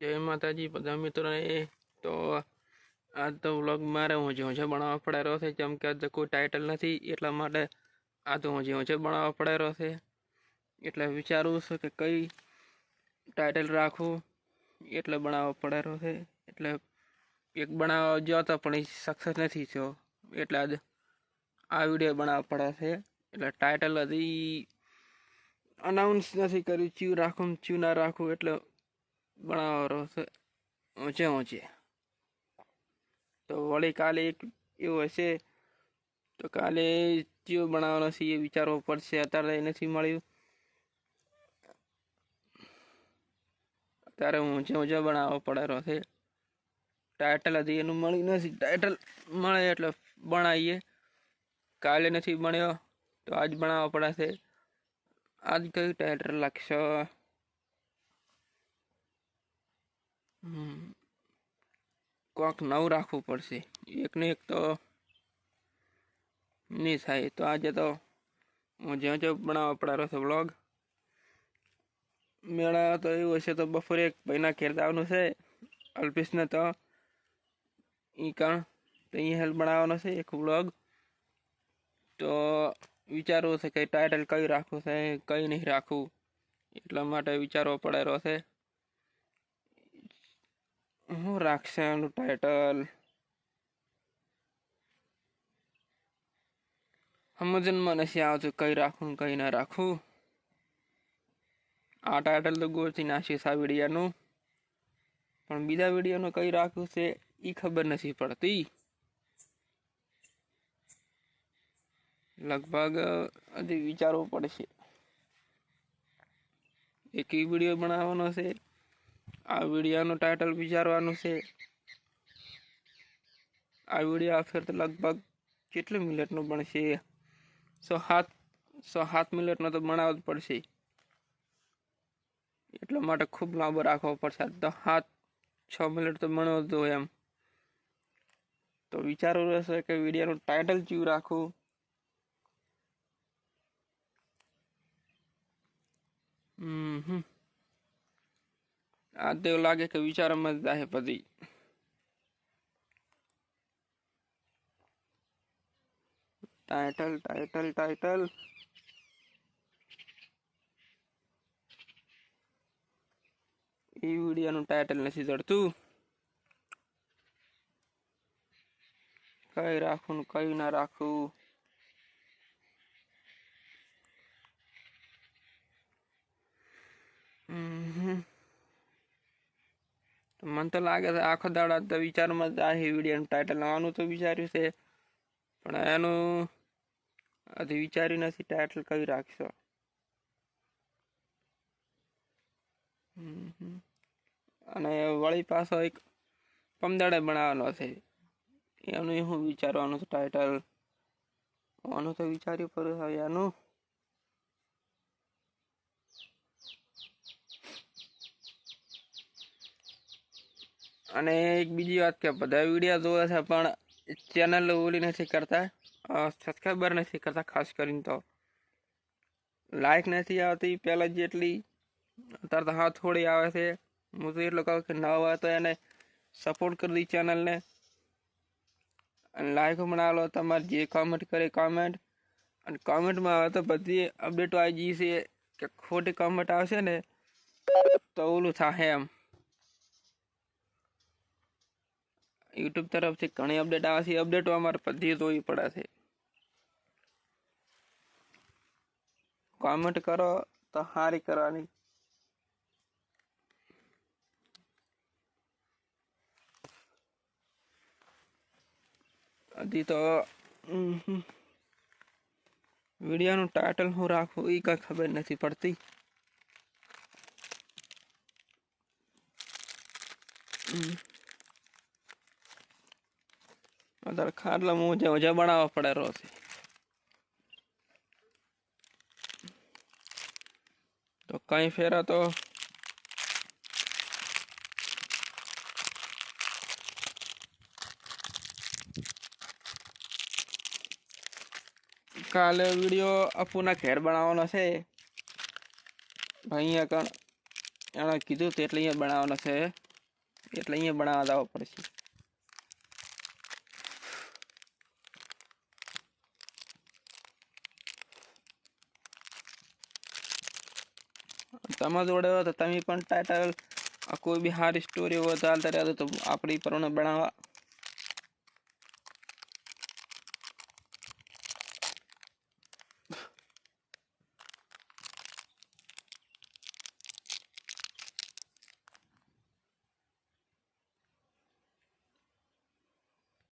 જય માતાજી, બધા મિત્રોને. તો આજ તો વ્લોગ મારે હું જે છે બનાવવા પડે રહ્યો છે. જેમ કે આજે કોઈ ટાઇટલ નથી, એટલા માટે આ તો હું જે છે બનાવવા પડે રહ્યો છે. એટલે વિચારવું છે કે કઈ ટાઇટલ રાખું, એટલે બનાવવા પડે રહ્યો છે. એટલે એક બનાવવા ગયો હતો પણ એ સક્સેસ નથી થયો. એટલે આજ આ વીડિયો બનાવવા પડે છે. એટલે ટાઇટલ હજી અનાઉન્સ નથી કર્યું, ચ્યુ રાખું ચ્યુ ના રાખું. એટલે બનાવવાનો છે. ઊંચે ઊંચે તો વળી કાલે એક એવું હશે, તો કાલે જીવ બનાવવાનો છે એ વિચારવો પડશે. અત્યારે નથી મળ્યું. અત્યારે ઊંચે ઊંચે બનાવવો પડેલો છે. ટાઇટલ હતી એનું મળ્યું નથી. ટાઇટલ મળે એટલે બનાવીએ. કાલે નથી બન્યો, તો આજ બનાવવો પડે છે. આજ કયું ટાઇટલ લાગશે હમ. કોક નવું રાખવું પડશે. એકને એક તો નહીં થાય. તો આજે તો હું જ્યાં જ્યાં બનાવવા પડારો છે વ્લોગ મેળા તો એવું હશે તો બપોરે એક ભાઈના ઘેર જવાનું છે. અલ્પેશને તો એ કાણ તો અહીં હેલ્પ બનાવવાનો છે એક વ્લોગ તો વિચારવું છે કે ટાઇટલ કયું રાખવું છે કઈ નહીં રાખવું, એટલા માટે વિચારવો પડેલો છે. હું રાખશે એનું ટાઇટલ સમજનમાં નથી આવતું કઈ રાખવું કઈ ના રાખવું આ ટાઇટલ તો ગોળથી નાખીશ આ વિડીયાનું પણ બીજા વિડીયોનું કઈ રાખવું છે એ ખબર નથી પડતી લગભગ હજી વિચારવું પડશે એક વીડિયો બનાવવાનો છે આ વિડીયોનું ટાઇટલ વિચારવાનું છે. આ વીડિયો આખર તો લગભગ કેટલી મિનિટનું બનશે? સો સાત સો સાત મિનિટનો તો બનાવવો જ પડશે. એટલા માટે ખૂબ લાંબો રાખવો પડશે. આ તો સાત છ મિનિટ તો બનવો જ એમ. તો વિચારવું રહેશે કે વિડીયોનું ટાઇટલ ચીવ રાખવું? હમ આ તો એવું લાગે કે વિચારમાં જ જાય પછી ટાઇટલ ટાઇટલ ટાઇટલ એ વિડીયોનું ટાઇટલ નથી ચડતું કઈ રાખવું ને કઈ ના રાખવું હમ મને તો લાગે છે આખો દાડા તો વિચારમાં જ આ વિડીયોનું ટાઇટલ લાવવાનું તો વિચાર્યું છે. પણ એનું હજી વિચાર્યું નથી ટાઇટલ કઈ રાખશો. અને વળી પાછો એક પમદાડે બનાવવાનો છે. એનું હું વિચારવાનું છે ટાઇટલ આનું તો વિચાર્યું પર હવે એનું અને એક બીજી વાત કે બધા વીડિયો જોવે છે, પણ ચેનલ ઓલી નથી કરતા સબસ્ક્રાઈબર નથી કરતા ખાસ કરીને તો. લાઈક નથી આવતી પહેલાં જેટલી, અત્યારે તો હા થોડી આવે છે. હું તો એટલું કહું કે ન હોય તો એને સપોર્ટ કરી દી ચેનલને અને લાઈક બનાવો તમારે જે કોમેન્ટ કરે કોમેન્ટ અને કોમેન્ટમાં આવે તો બધી અપડેટો આવી ગઈ છે, કે ખોટી કોમેન્ટ આવશે ને, તો ઓલું થાય એમ. યુટ્યુબ તરફથી ઘણી અપડેટ આવે છે. અપડેટો અમારે બધી જોવી પડે છે. કોમેન્ટ કરો તો સારી કરવાની. હજી તો વિડીયોનું ટાઇટલ હું રાખું એ કાંઈ ખબર નથી પડતી. હમ. અત્યારે ખાટલા મોજા મોજા બનાવવા પડે રહ્યો છે તો કઈ ફેરા તો કાલે વીડિયો અપુના ઘેર બનાવવાનો છે. અહીંયા કણ એણે કીધું તે એટલે અહીંયા બનાવવાનો છે. એટલે અહીંયા બનાવવા જવું પડશે. તમારા જોડે તો તમે પણ ટાઇટલ કોઈ બી સારી સ્ટોરી હોય ચાલતા રહ્યા તો આપણી પરણ બનાવવા.